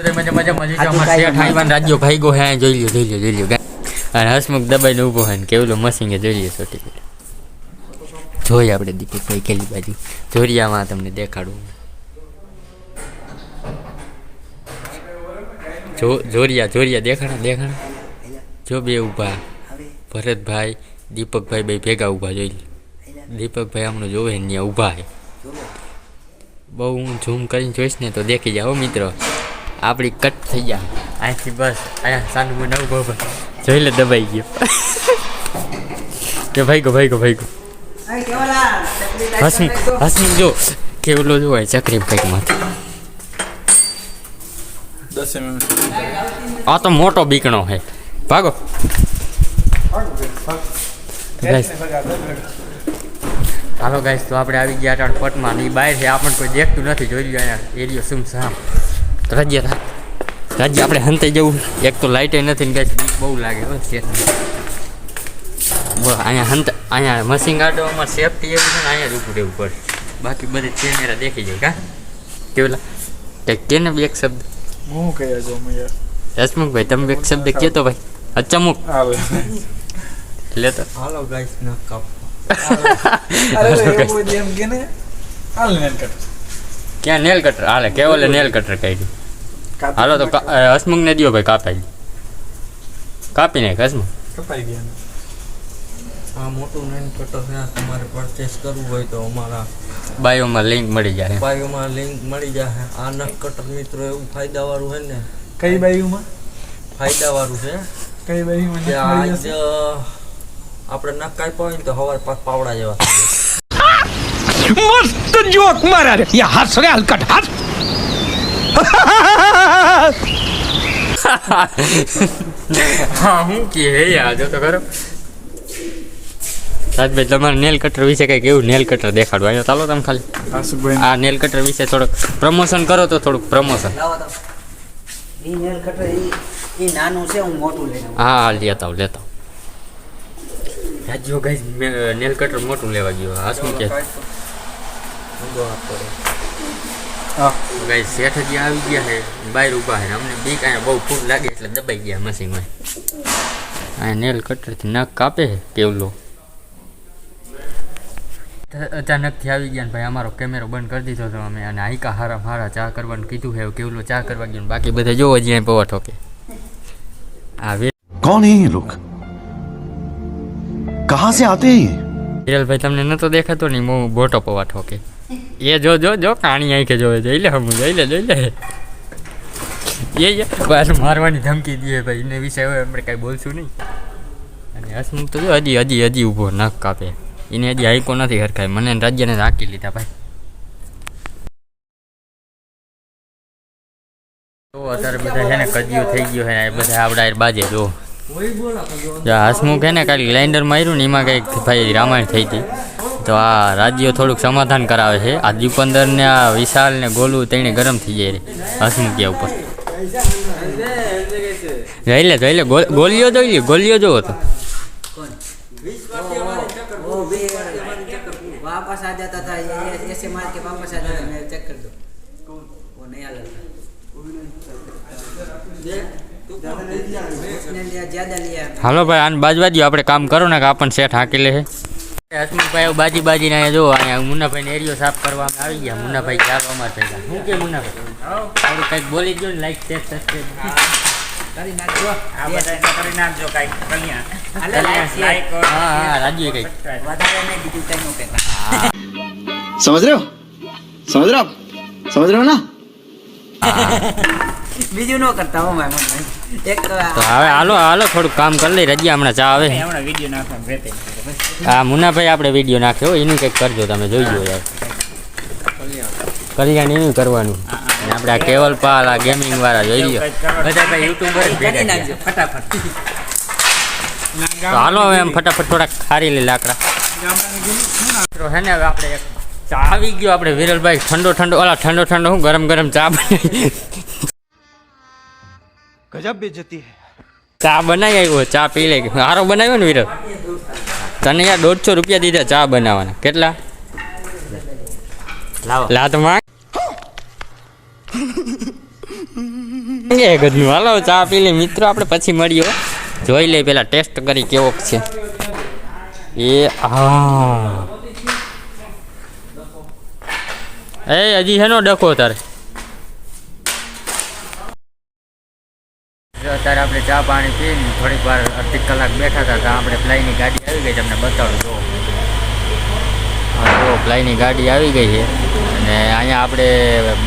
બધા મજા મજા મજા આ તો અમાર કાંઈ શેઠ આઈવાન રાજ્યો ભાઈગો હે જોઈ લ્યો જોઈ લ્યો જોઈ લ્યો અને હસમુખ દબાઈને ઊભો હે ને કેવલો મસીંગે જોઈ લ્યો સોટી જોઈએ આપણે દીપકભાઈ કેલી બાજુ. જોરિયામાં તમને દેખાડું. જોરિયા જોરિયા દેખાણા દેખાણા જો બે ઊભા. ભરતભાઈ દીપકભાઈ બે ભેગા ઊભા જોઈ દીપકભાઈ હમણાં જોવે ને ત્યાં ઊભા છે. બહુ હું ઝૂમ કરીને જોઈશ ને તો દેખી જાઓ મિત્રો. આપણી કટ થઈ જાય અહીંથી બસ અહીંયા સાનું મને ઊભો ઊભો જોઈ લે દબાઈ ગયો. કે ભાઈ ગો ભાઈ ગો ભાઈ ગો હસમી હસમી જો કેવલો જો હોય ચકરી ભાઈમાંથી દસ એમ આ તો મોટો બીકણો છે. ભાગો. Guys, હાલો ગાઈસ તો આપણે આવી ગયા અટાણ પટમાં ને ઈ બહાર છે. આપણને કોઈ દેખતું નથી જોઈ લ્યો અહીંયા. એરિયો સુમ સામ તો રાજ્ય રાજ્ય આપણે હંતે જવું. એક તો લાઇટે નથી ને ગાઈસ બહુ લાગે હવે બસ અહીંયા હંત અહીંયા મશીન કાઢવામાં સેફટી એવી છે ને અહીંયા જ ઊભું રહેવું પડે. બાકી બધી કેમેરા દેખી જાય કા? કેવલા કે કેને બી એક શબ્દ? હું કહે છો મેં યાર. હસમુખભાઈ તમે એક શબ્દ કહેતો ભાઈ. અચમુક લેતો હાલો ગાઈસ ન કાપ. અરે એમ કે ને હાલ ને કર ક્યાં નેલ કટર હાલે કેવલે નેલ કટર કાઢ્યું? હાલો તો હસમુખ ને દિયો ભાઈ કાપાઈ. કાપી નાખ હસમુખ. કપાઈ ગયા આ મોટું નેન પરચેસ કરવું હોય તો અમારા બાયોમાં લિંક મળી જાય. બાયોમાં લિંક મળી જાય. આ નખ મિત્રો એવું ફાયદાવાળું હોય ને. કઈ બાયોમાં? ફાયદાવાળું છે. કઈ બાયોમાં આપણે નખ કાપ્યા હોય ને તો હવાર પાક પાવડા જેવા મસ્ત જોક મારા યા હા હું કે હે યાર જો તો ખરો. રાજભાઈ તમારે નેલ કટર વિશે કંઈક એવું નેલ કટર દેખાડો અહીંયા ચાલો તમે ખાલી. આ નેલ કટર વિશે થોડુંક પ્રમોશન કરો તો થોડુંક પ્રમોશન. લાવો તો ઈ નેલ કટર ઈ ઈ નાનું છે હું. હા લેતા આવો લેતા રાજ્યો ગાઈસ નેલ કટર મોટું લેવા ગયો. શું કે ગાઈ શેઠ જે આવી ગયા છે. બહાર ઊભા છે. અમને બી અહીંયા બહુ ફૂટ લાગે એટલે દબાઈ ગયા મશીનમાં આ નેલ કટરથી નાક કાપે છે કેવલો અચાનકથી આવી ગયા ને ભાઈ અમારો કેમેરો બંધ કરી દીધો હતો અમે અને આઈકા હારા હારા ચા કરવાનું કીધું છે કેવલો ચા કરવા ગયો બાકી બધા જોવો જ્યાં પવા ઠોકે. આવે કોણ હે લોક કહાં સે આતે હે ભાઈ તમને ન તો દેખાતો નહીં મો બોટો પવા ઠોકે. એ જો જો જો, કાણી આંખે જોવે જઈ લે હમ જઈ લે જઈ લે એ પાછું મારવાની ધમકી દે ભાઈ. એને વિશે હવે આપણે કાંઈ બોલશું નહીં. અને હસમુખ તો જો હજી હજી હજી ઊભો નખ કાપે. એને હજી આંકો નથી હરખાય. મને રાજ્યને રાખી લીધા ભાઈ. તો અત્યારે બધા છે ને કજિયો થઈ ગયો છે બધા આવડા બાજે જો. હસમુખ હે ને કાલે ગ્લાઇન્ડર માર્યું ને એમાં કંઈક ભાઈ રામાયણ થઈ હતી તો આ રાજ્યો થોડુંક સમાધાન કરાવે છે આ દીપંદર ને આ વિશાલ ને ગોલું તેણે ગરમ થઈ જાય રે હસમુખિયા ઉપર જોઈ લે જોઈ લે ગોલ- ગોલિયો જોઈ લે ગોલિયો જોવો તો वो भी वापस आ जाता था ये ये- ऐसे मार के वापस आ जाता मैं चेक कर दो वो नया लड़का उसने लिया ज्यादा लिया હાલો ભાઈ આને બાજુ બાજુ આપણે કામ કરો ને કે આપણને સેટ હાંકી લે હસમુખભાઈ બાજી બાજીને અહીંયા જોવો અહીંયા મુન્નાભાઈને એરિયો સાફ કરવામાં આવી ગયા. મુન્નાભાઈ ચાલવામાં થયેલા શું કે મુન્નાભાઈ? કંઈક બોલી દો ને લાઈક શેર સબસ્ક્રાઈબ હા હા રાજ્ય કઈ વધારે નહીં બીજું સમજ રહ્યો? સમજ રહ્યો? સમજ રહ્યો ના? બીજું ન કરતા હો માય એક તો હવે હાલો હાલો થોડુંક કામ કરી લઈ. રજા હમણાં ચા આવે. હમણાં વીડિયો નાખવાનું રહેતે હા મુનાભાઈ આપણે વીડિયો નાખ્યો એનું કંઈક કરજો તમે જોઈજો યાર. કલ્યાણ એનું કરવાનું. આપણે આ કેવલ પાલ આ ગેમિંગ વાળા જોઈ લો બધા ભાઈ યુટ્યુબર ભેગા નાખજો ફટાફટ. તો હાલો હવે એમ ફટાફટ થોડાક ખારી લે લાકડા. હે ને હવે આપણે એક ચા આવી ગયો. આપણે વિરલભાઈ ઠંડો ઠંડો ઓલા ઠંડો ઠંડો હું ગરમ ગરમ ચા બનાવી. ગજબ બેજતી હે. ચા બનાવી આવ્યો ચા પી લે. હારો બનાવ્યો ને વિરલ? તને યાર દોઢસો રૂપિયા દીધા ચા બનાવવાના. કેટલા? લાત માંગ. હાલો ચા પી લે. મિત્રો આપણે પછી મળીએ જોઈ લે પેલા ટેસ્ટ કરી કેવો છે. એ હા એ હજી હેનો ડખો તારે. અત્યારે આપણે ચા પાણી પીને થોડીક વાર અડધી કલાક બેઠા હતા ત્યાં આપણે ફ્લાયની ગાડી આવી ગઈ તમને બતાવું જો જો ફ્લાયની ગાડી આવી ગઈ છે. અને અહીંયા આપણે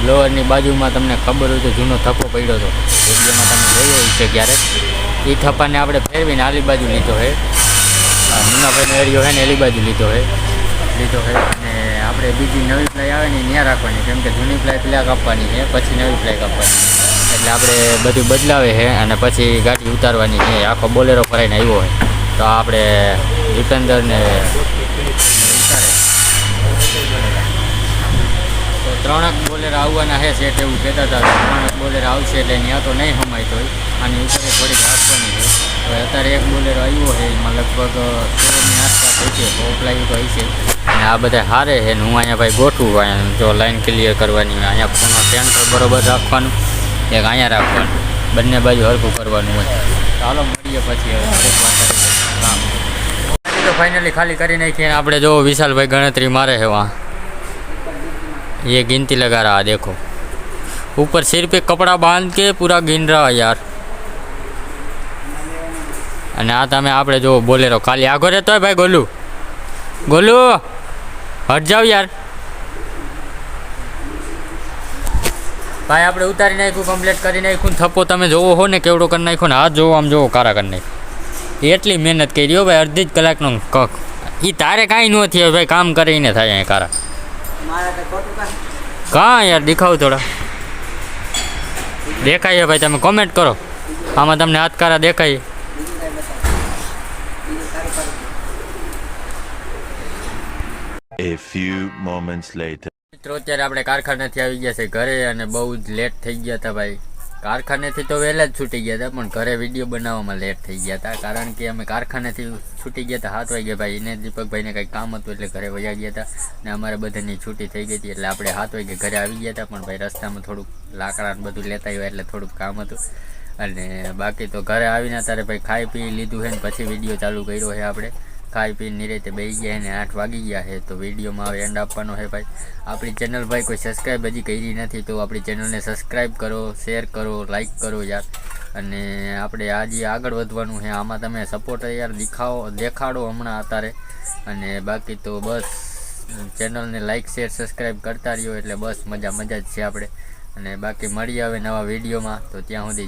બ્લોઅરની બાજુમાં તમને ખબર હોય તો જૂનો થપ્પો પડ્યો હતો. વિડીયોમાં તમે જોયો છે ક્યારેક. એ થપ્પાને આપણે ફેરવીને આલી બાજુ લીધો છે. મુનાભાઈનો એરિયો છે ને, એલી બાજુ લીધો છે. લીધો છે. અને આપણે બીજી નવી પ્લાય આવે ને ત્યાં રાખવાની, કેમ કે જૂની ફ્લાય પેલા કાપવાની છે, પછી નવી ફ્લાય કાપવાની. એટલે આપણે બધું બદલાવે છે અને પછી ગાડી ઉતારવાની છે. આખો બોલેરો ફરાઈને આવ્યો હોય તો આપણે ઉતારે તો ત્રણેક બોલેર આવવાના છે સેટ એવું કહેતા હતા ત્રણક બોલેર આવશે એટલે ત્યાં તો નહીં સમાય હોય. આની ઉપર થોડીક આપવાની છે. તો અત્યારે એક બોલેરો આવ્યો છે, એમાં લગભગ સોળની આસપાસ હોય છે, તો ઓપલાયું તો હશે. અને આ બધા હારે છે ને હું અહીંયા ભાઈ ગોઠવું અહીંયા જો લાઈન ક્લિયર કરવાની, અહીંયા ફોનો સેન્ટર બરોબર રાખવાનું. एक आया राखवा बने बाजू हरकू करवा है चलो पी फाइनली खाली कर आप जो विशाल भाई गणतरी मारे है वहाँ ये गिनती लगा रहा देखो ऊपर सिर पे कपड़ा बाँध के पूरा गिन रहा यार अने आ ते आप जो बोले रहो खाली आगो रहते भाई गोलू गोलू हट जाओ यार ભાઈ આપણે ઉતારી નાખ્યું કમ્પ્લીટ કરી નાખ્યું. થપ્પો તમે જોવો હો ને કેવડો કરી નાખ્યો ને હાથ જોવો આમ જોવો કારા કરી નાખ્યો. એટલી મહેનત કરી હો ભાઈ અડધી જ કલાકનો કક. એ તારે કાંઈ ન થયું ભાઈ કામ કરીને થાય અહીંયા કારા. મારા કઈ ખોટું કામ કાં યાર દેખાવ થોડા. દેખાય છે ભાઈ તમે કોમેન્ટ કરો. આમાં તમને હાથકારા દેખાય. બીજું કઈ બતાવો બીજું સારું સારું A few moments later. મિત્રો, અત્યારે આપણે કારખાનેથી આવી ગયા છે ઘરે અને બહુ જ લેટ થઈ ગયા હતા ભાઈ. કારખાનેથી તો વહેલા જ છૂટી ગયા હતા, પણ ઘરે વીડિયો બનાવવામાં લેટ થઈ ગયા હતા, કારણ કે અમે કારખાનેથી છૂટી ગયા હતા, સાત વાગે ભાઈ. એને દીપકભાઈને કંઈક કામ હતું એટલે ઘરે વયા ગયા હતા ને અમારે બધાની છૂટી થઈ ગઈ હતી, એટલે આપણે સાત વાગે ઘરે આવી ગયા હતા, પણ ભાઈ રસ્તામાં થોડુંક લાકડા બધું લેતા આવ્યા એટલે થોડુંક કામ હતું. અને બાકી તો ઘરે આવીને ત્યારે ભાઈ ખાઈ પી લીધું છે ને પછી વીડિયો ચાલુ કર્યો છે આપણે. ખાઈ પીને નિરેતે બેસી ગયા અને આઠ વાગી ગયા છે, તો વિડીયોમાં હવે એન્ડ આપવાનો છે ભાઈ. આપણી ચેનલ ભાઈ કોઈ સબસ્ક્રાઈબ હજી કરી નથી, તો આપણી ચેનલને સબસ્ક્રાઈબ કરો શેર કરો લાઈક કરો યાર. અને આપણે આજે આગળ વધવાનું છે, આમાં તમે સપોર્ટ યાર દેખાવો, દેખાડો હમણાં અત્યારે. અને બાકી તો બસ ચેનલને લાઈક શેર સબસ્ક્રાઈબ કરતા રહ્યો, એટલે બસ મજા મજા જ છે આપણે. અને બાકી મળીએ આવે નવા વિડીયોમાં, તો ત્યાં સુધી